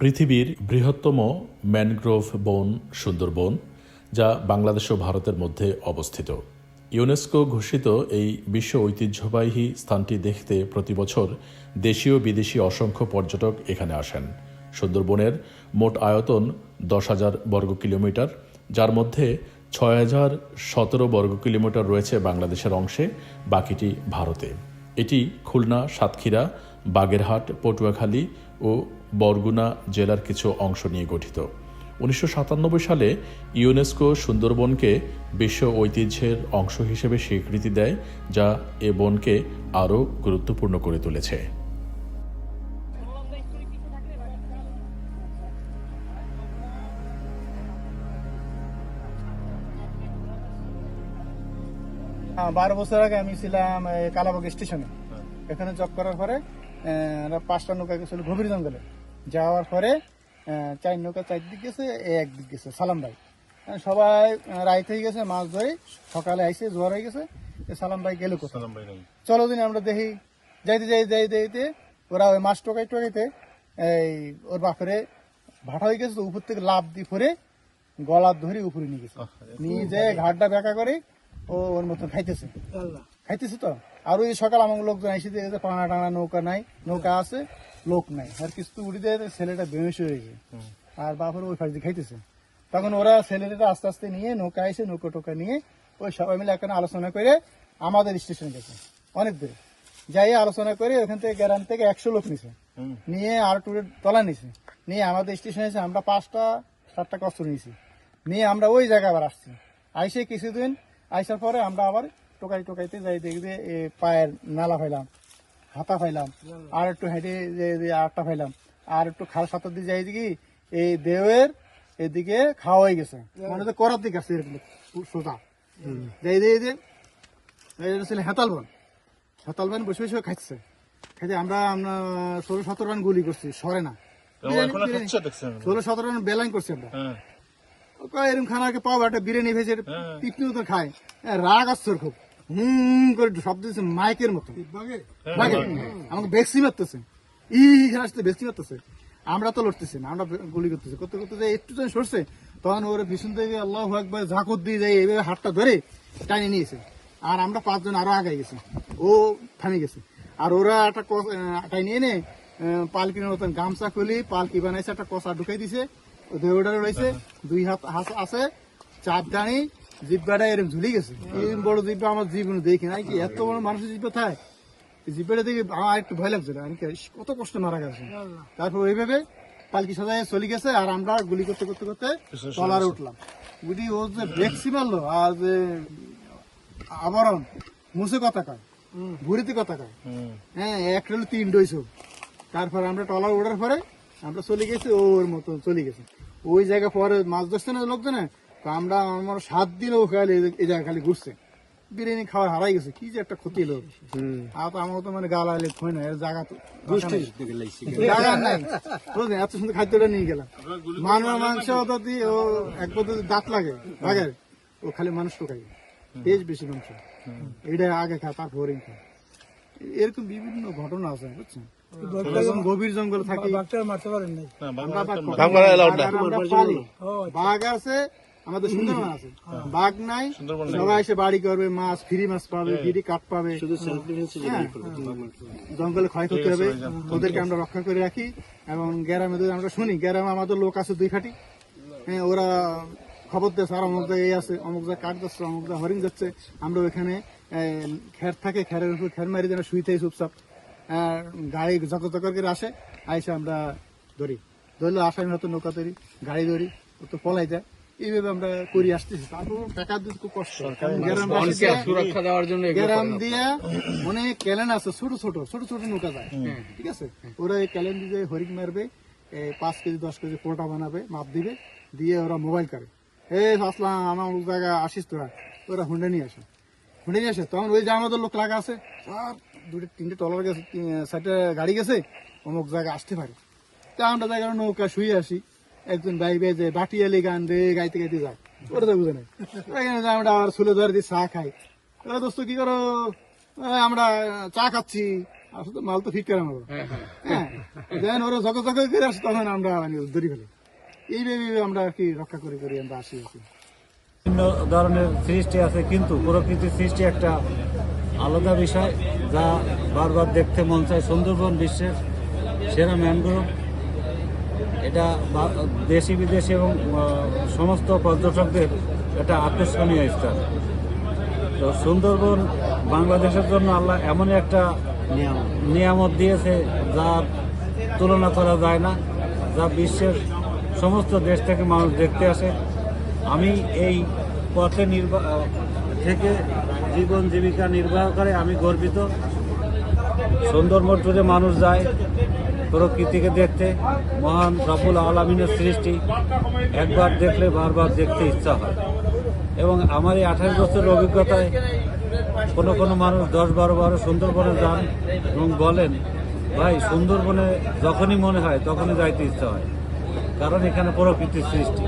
পৃথিবীর বৃহত্তম ম্যানগ্রোভ বন সুন্দরবন যা বাংলাদেশ ও ভারতের মধ্যে অবস্থিত। ইউনেস্কো ঘোষিত এই বিশ্ব ঐতিহ্যবাহী স্থানটি দেখতে প্রতি বছর দেশীয় বিদেশি অসংখ্য পর্যটক এখানে আসেন। সুন্দরবনের মোট আয়তন দশ হাজার বর্গ কিলোমিটার, যার মধ্যে ছয় হাজার সতেরো বর্গ কিলোমিটার রয়েছে বাংলাদেশের অংশে, বাকিটি ভারতে। এটি খুলনা, সাতক্ষীরা, বাগেরহাট, পটুয়াখালী ও বরগুনা জেলার কিছু অংশ নিয়ে গঠিত। উনিশশো সাতানব্বই সালে ইউনেস্কো সুন্দরবনকে বিশ্ব ঐতিহ্যের অংশ হিসেবে স্বীকৃতি দেয় যা এ বনকে আরও গুরুত্বপূর্ণ করে তুলেছে। হ্যাঁ, বারো বছর আগে আমি ছিলাম কালাবাগ স্টেশনে। এখানে জব করার পরে পাঁচটা নৌকা গেছিল গভীর জঙ্গলে। যাওয়ার পরে চার নৌকা চারদিক গেছে একদিক গেছে সালাম ভাই। সবাই রাইতে গেছে মাছ ধরে সকালে আইসে জোয়ার হয়ে গেছে সালাম ভাই গেল কোথাও চলো দিন আমরা দেখি যাইতে যাইতে যাই যাইতে ওরা ওই মাছ টোকাই টোকাইতে এই ওর বাপরে ভাটা হয়ে গেছে তো উপর থেকে লাভ দিয়ে পরে গলার ধরে উপরে নিয়ে গেছে। নিয়ে যে ঘাটটা বেঁকা করে ও ওর মতন খাইতেছে। খাইতেছে তো? আর ওই সকাল আমার লোকজন এসে দিয়ে গেছে পানা টানা নৌকা নাই নৌকা আছে লোক নাই। আর কিছু উড়ি দিয়ে ছেলেটা বেমেশ হয়ে গেছে। আর বাপরে ওই ফাঁস দিয়ে খাইতেছে। তখন ওরা ছেলেটা আস্তে আস্তে নিয়ে নৌকা এসে নৌকা টোকা নিয়ে ওই সবাই মিলে এখানে আলোচনা করে আমাদের স্টেশনে গেছে। অনেক দূরে। যাই আলোচনা করে ওখান থেকে গ্রাম থেকে একশো লোক নিছে। নিয়ে আর টুরে তলা নিছে। নিয়ে আমাদের স্টেশনে এসে আমরা পাঁচটা সাতটা কষ্ট নিয়েছি নিয়ে আমরা ওই জায়গায় আবার আসছি। আইসে কিছুদিন আইসার পরে আমরা আবার টোকাই টোকাইতে যাই দেখবে পায়ের নালা ফাইলাম। হাতা ফাইলাম। আর একটু হেঁটে যে আটটা ফাইলাম। আর একটু খাল সাঁতার দিয়ে যাই দেখি এই দেওয়ের এদিকে খাওয়া হয়ে গেছে। মানে তো করার দিকে আসছে এরকম সোজা। যাই দিয়ে যে ছিল হেতাল বন। হেতাল বন বসে বসে খাচ্ছে খাইতে আমরা আমরা ষোলো সতেরো রান গুলি করছি সরে না। ষোলো সতেরো রান বেলাইন করছি আমরা। এরকম খানাকে পাওয়া একটা বিরিয়ানি ভেজে টিপনি মতো খায়। হ্যাঁ, রাগ আসছে ওর খুব। হুম করে শব্দ দিচ্ছে মাইকের মতো। আমাকে বেক্সি মারতেছে। ই আসতে বেক্সি মারতেছে। আমরা তো লড়তেছি না আমরা গুলি করতেছি। করতে করতে যে একটু যখন সরছে তখন ওর ভীষণ থেকে আল্লাহ একবার ঝাঁকর দিয়ে যায় এইভাবে হাতটা ধরে টানি নিয়েছে। আর আমরা পাঁচজন আরও আগাই গেছি। ও থামে গেছে। আর ওরা একটা টাইনি এনে পালকির মতন গামছা খুলি পালকি বানাইছে একটা কষা ঢুকাই দিছে। দেউডারে রয়েছে দুই হাত হাত আছে চাপ টানি জিব্বাটা এরকম ঝুলি গেছে। এই বড় জিব্বা আমার জীবনে দেখি নাই কি এত বড় মানুষের জিব্বা থাকে জিব্বাটা দেখে আমার একটু ভয় লাগছিল আমি কত কষ্ট মারা গেছে। তারপর ওইভাবে পালকি সাজায় চলে গেছে আর আমরা গুলি করতে করতে করতে তলারে উঠলাম। গুলি ও যে ব্রেকসি মারলো আর যে আবরণ মুসে কথা কয় ঘুরিতে কথা কয়। হ্যাঁ একটা হলো তিন ডইছো তারপর আমরা টলার ওঠার পরে আমরা চলে গেছি ওর মতো চলে গেছে। ওই জায়গা পরে মাছ ধরছে না লোকজনে? তো আমরা আমার সাত দিন ও খালি এই জায়গা খালি ঘুরছে। বিরিয়ানি খাওয়া হারাই গেছে কি যে একটা ক্ষতি লোক আর তো আমার তো মানে গাল আইলে থই না এর জায়গা তো জায়গা নাই। বুঝলেন এত সুন্দর খাদ্যটা নিয়ে গেলাম। মানুষ মাংস যদি ও এক পদ্ধতি দাঁত লাগে বাঘের ও খালি মানুষ তো খাই তেজ বেশি মাংস। এটা আগে খা তারপরে খা। এরকম বিভিন্ন ঘটনা আছে বুঝছেন? গভীর জঙ্গল থাকি। বাঘ আছে আমাদের সুন্দরবন আছে। বাঘ নাই সবাই এসে বাড়ি করবে মাছ ফ্রি মাছ পাবে ফ্রি কাঠ পাবে। হ্যাঁ। জঙ্গলে ক্ষয়ক্ষতি হবে। ওদেরকে আমরা রক্ষা করে রাখি এবং গ্রামে আমরা শুনি গ্রামে আমাদের লোক আছে দুই খাটি। হ্যাঁ ওরা খবর দিচ্ছে আর অমুক জায়গায় এই আছে অমুক জায়গায় কাঠ যাচ্ছে অমুক জায়গায় হরিণ যাচ্ছে। আমরা ওইখানে খের থাকে খেরের উপর খের মারি যেন শুইতে চুপচাপ। আর গাড়ি জকর জকর করে আসে আইসে আমরা ধরি। ধরলে আসামি হয়তো নৌকা তৈরি গাড়ি ধরি ও তো পলাই যায়। এইভাবে আমরা করি আসতেছি। তারপর টাকা দিতে খুব কষ্ট। সুরক্ষা দেওয়ার জন্য গ্রাম দিয়ে অনেক ক্যালেন আছে ছোট ছোট ছোট ছোট নৌকা যায়। ঠিক আছে? ওরা এই ক্যালেন দিয়ে হরিক মারবে পাঁচ কেজি দশ কেজি পোটা বানাবে মাপ দিবে দিয়ে ওরা মোবাইল করে। এই আসলাম আমার জায়গায় আসিস তোরা। ওরা হুন্ডা নিয়ে আসে। হুন্ডা নিয়ে আসে। তখন ওই যে আমাদের লোক লাগা আছে আর দুটো তিনটে টলার গেছে সাইডে গাড়ি গেছে অমুক জায়গায় আসতে পারে। তা আমরা জায়গায় নৌকা শুয়ে আসি। একজন ভাই ভাই যে বাটিয়ালি গান রে গাইতে গাইতে যায় ওরা তো বুঝে নাই। আমরা আবার সুলে ধরে দিয়ে চা খাই। এ দোস্ত কি করো? আমরা চা খাচ্ছি। আসলে তো মাল তো ফিট করে নেব। হ্যাঁ যেন ওরা ঝক ঝক করে আসে তখন আমরা মানে ধরি ফেলি। এইভাবে আমরা আর কি রক্ষা করে করে আমরা আসি কি। বিভিন্ন ধরনের সৃষ্টি আছে কিন্তু প্রকৃতির সৃষ্টি একটা আলাদা বিষয় যা বারবার দেখতে মন চায় সুন্দরবন বিশ্বের সেরা ম্যানগ্রোভ। এটা দেশি বিদেশি এবং সমস্ত পর্যটকদের একটা আকর্ষণীয় স্থান। তো সুন্দরবন বাংলাদেশের জন্য আল্লাহ এমনই একটা নিয়ামত। দিয়েছে যার তুলনা করা যায় না যা বিশ্বের সমস্ত দেশ থেকে মানুষ দেখতে আসে। আমি এই পথে নির্বাহ থেকে জীবন জীবিকা নির্বাহ করে আমি গর্বিত। সুন্দরবন টুরে মানুষ যায় প্রকৃতিকে দেখতে মহান রবুল আলমিনের সৃষ্টি। একবার দেখলে বারবার দেখতে ইচ্ছা হয়। এবং আমার এই আঠাশ বছরের অভিজ্ঞতায় কোনো কোনো মানুষ দশ বারো বারো সুন্দরবনে যান এবং বলেন, ভাই, সুন্দরবনে যখনই মনে হয় তখনই যাইতে ইচ্ছা হয়। কারণ এখানে প্রকৃতির সৃষ্টি।